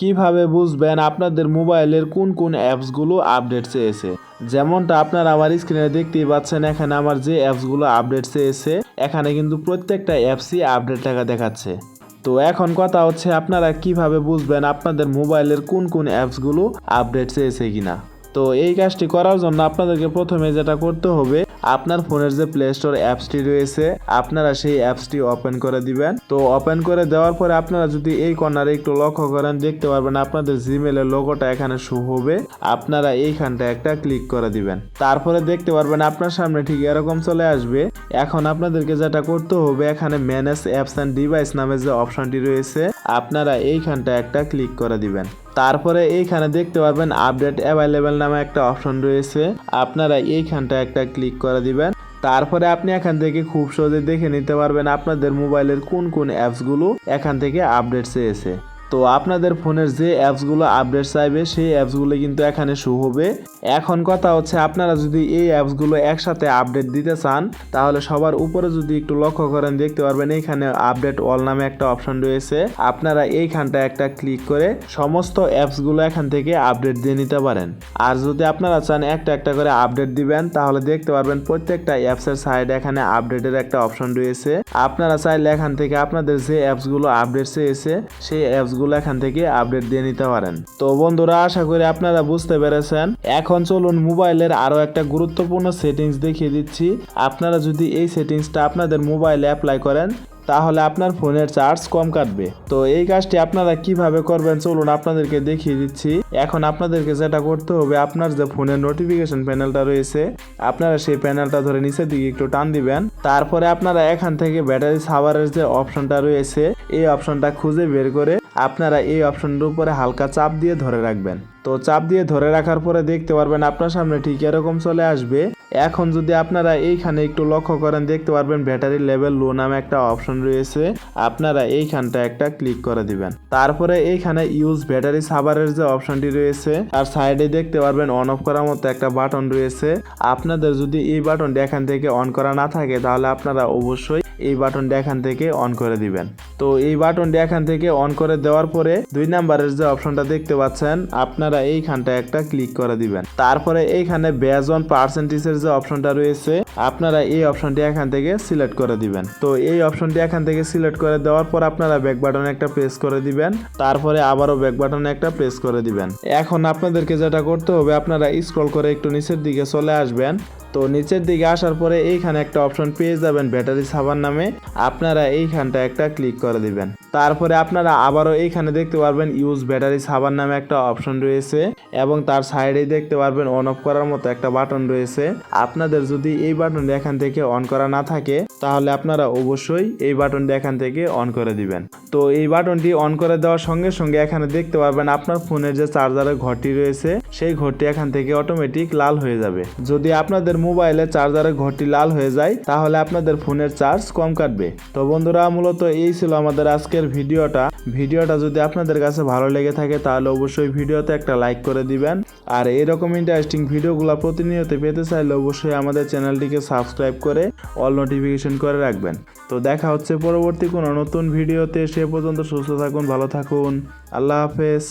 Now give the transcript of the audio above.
কীভাবে বুঝবেন আপনাদের মোবাইলের কোন কোন অ্যাপসগুলো আপডেট চেয়েছে? যেমনটা আপনারা আমার স্ক্রিনে দেখতেই পাচ্ছেন, এখানে আমার যে অ্যাপসগুলো আপডেট চেয়েছে, এখানে কিন্তু প্রত্যেকটা অ্যাপসই আপডেট লেখা দেখাচ্ছে। তো এখন কথা হচ্ছে আপনারা কীভাবে বুঝবেন আপনাদের মোবাইলের কোন কোন অ্যাপসগুলো আপডেট চেয়েছে কিনা? তো এই কাজটি করার জন্য আপনাদেরকে প্রথমে যেটা করতে হবে আপনার ফোনের যে প্লে স্টোর অ্যাপসটি রয়েছে, আপনারা সেই অ্যাপসটি ওপেন করে দিবেন। তো ওপেন করে দেওয়ার পরে আপনারা যদি এই কর্নারে একটু লক্ষ্য করেন, দেখতে পারবেন আপনাদের জিমেলের লোগোটা এখানে শো হবে। আপনারা এইখানটা একটা ক্লিক করে দিবেন। তারপরে দেখতে পারবেন আপনার সামনে ঠিক এরকম চলে আসবে। এখন আপনাদেরকে যেটা করতে হবে, এখানে ম্যানেজ অ্যাপস অ্যান্ড ডিভাইস নামে যে অপশনটি রয়েছে, আপনারা এইখানটা একটা ক্লিক করে দিবেন। তারপরে এইখানে দেখতে পারবেন আপডেট অ্যাভেলেবেল নামে একটা অপশন রয়েছে। আপনারা এইখানটা একটা ক্লিক করে দিবেন। তারপরে আপনি এখান থেকে খুব সহজে দেখে নিতে পারবেন আপনাদের মোবাইলের কোন কোন অ্যাপসগুলো এখান থেকে আপডেট চেয়েছে। তো আপনাদের ফোনের যে অ্যাপসগুলো আপডেট চাইবে, সেই অ্যাপসগুলো কিন্তু এখানে শো হবে। এখন কথা হচ্ছে, আপনারা যদি এই অ্যাপসগুলো একসাথে আপডেট দিতে চান, তাহলে সবার উপরে যদি একটু লক্ষ্য করেন, দেখতে পারবেন এইখানে আপডেট অল নামে একটা অপশন রয়েছে। আপনারা এইখানটা একটা ক্লিক করে সমস্ত অ্যাপসগুলো এখান থেকে আপডেট দিয়ে নিতে পারেন। আর যদি আপনারা চান একটা একটা করে আপডেট দিবেন, তাহলে দেখতে পারবেন প্রত্যেকটা অ্যাপসের সাইডে এখানে আপডেটের একটা অপশন রয়েছে। আপনারা চাইলে এখান থেকে আপনাদের যে অ্যাপসগুলো আপডেট চেয়েছে, সেই অ্যাপসগুলো এখান থেকে আপডেট দিয়ে নিতে পারেন। তো বন্ধুরা, আশা করি আপনারা বুঝতে পেরেছেন। এখন চলুন মোবাইলের আরও একটা গুরুত্বপূর্ণ সেটিংস দেখিয়ে দিচ্ছি। আপনারা যদি এই সেটিংসটা আপনাদের মোবাইলে অ্যাপ্লাই করেন তাহলে আপনার ফোনের চার্জ কম কাটবে। তো এই কাজটি আপনারা কীভাবে করবেন চলুন আপনাদেরকে দেখিয়ে দিচ্ছি। এখন আপনাদেরকে যেটা করতে হবে, আপনার যে ফোনের নোটিফিকেশন প্যানেলটা রয়েছে, আপনারা সেই প্যানেলটা ধরে নিচের দিকে একটু টান দিবেন। তারপরে আপনারা এখান থেকে ব্যাটারি সাভারের যে অপশনটা রয়েছে, এই অপশনটা খুঁজে বের করে আপনারা এই অপশনটার উপরে হালকা চাপ দিয়ে ধরে রাখবেন। তো চাপ দিয়ে ধরে রাখার পরে দেখতে পারবেন আপনার সামনে ঠিক এরকম চলে আসবে। এখন যদি আপনারা এইখানে একটু লক্ষ্য করেন, দেখতে পারবেন ব্যাটারি লেভেল লো নামে একটা অপশন রয়েছে, আপনারা এইখানটা একটা ক্লিক করে দিবেন। তারপরে এইখানে ইউজ ব্যাটারি সাভারের যে অপশনটি রয়েছে আর সাইডে দেখতে পারবেন অন অফ করার মতো একটা বাটন রয়েছে। আপনাদের যদি এই বাটনটি এখান থেকে অন করা না থাকে, তাহলে আপনারা অবশ্যই এই বাটনটি এখান থেকে অন করে দিবেন। তো এই বাটনটি এখান থেকে অন করে দেওয়ার পরে দুই নাম্বারের যে অপশনটা দেখতে পাচ্ছেন, আপনারা এইখানটা একটা ক্লিক করে দিবেন। তারপরে এইখানে বেজ অন পার্সেন্টেজের যে অপশনটা রয়েছে, আপনারা এই অপশনটি এখান থেকে সিলেক্ট করে দিবেন। তো এই অপশনটি এখান থেকে সিলেক্ট করে দেওয়ার পর আপনারা ব্যাক বাটনে একটা প্রেস করে দিবেন, তারপরে আবারও ব্যাক বাটনে একটা প্রেস করে দিবেন। এখন আপনাদেরকে যেটা করতে হবে, আপনারা স্ক্রল করে একটু নিচের দিকে চলে আসবেন। তো নিচের দিকে আসার পরে এইখানে একটা অপশন পেয়ে যাবেন ব্যাটারি সাবান নামে। আপনারা এইখানটা একটা ক্লিক করে দিবেন। তারপরে আপনারা আবারও এইখানে দেখতে পারবেন ইউজ ব্যাটারি সাবান নামে একটা অপশন রয়েছে এবং তার সাইডেই দেখতে পারবেন অন অফ করার মতো একটা বাটন রয়েছে। আপনাদের যদি এই বাটনটি এখান থেকে অন করা না থাকে, তাহলে আপনারা অবশ্যই এই বাটনটি এখান থেকে অন করে দিবেন। তো এই বাটনটি অন করে দেওয়ার সঙ্গে সঙ্গে এখানে দেখতে পারবেন আপনার ফোনের যে চার্জারের ঘরটি রয়েছে, সেই ঘরটি এখান থেকে অটোমেটিক লাল হয়ে যাবে। যদি আপনাদের মোবাইলে চার্জারের ঘরটি লাল হয়ে যায়, তাহলে আপনাদের ফোনের চার্জ কম কাটবে। তো বন্ধুরা, মূলত এই ছিল আমাদের আজকের ভিডিওটা। ভিডিওটা যদি আপনাদের কাছে ভালো লেগে থাকে, তাহলে অবশ্যই ভিডিওতে একটা লাইক করে দিবেন। আর এরকম ইন্টারেস্টিং ভিডিওগুলো প্রতিনিয়ত পেতে চাইলে অবশ্যই আমাদের চ্যানেলটিকে সাবস্ক্রাইব করে অল নোটিফিকেশন করে রাখবেন। তো দেখা হচ্ছে পরবর্তী কোনো নতুন ভিডিওতে, সে পর্যন্ত সুস্থ থাকুন, ভালো থাকুন। আল্লাহ হাফেজ।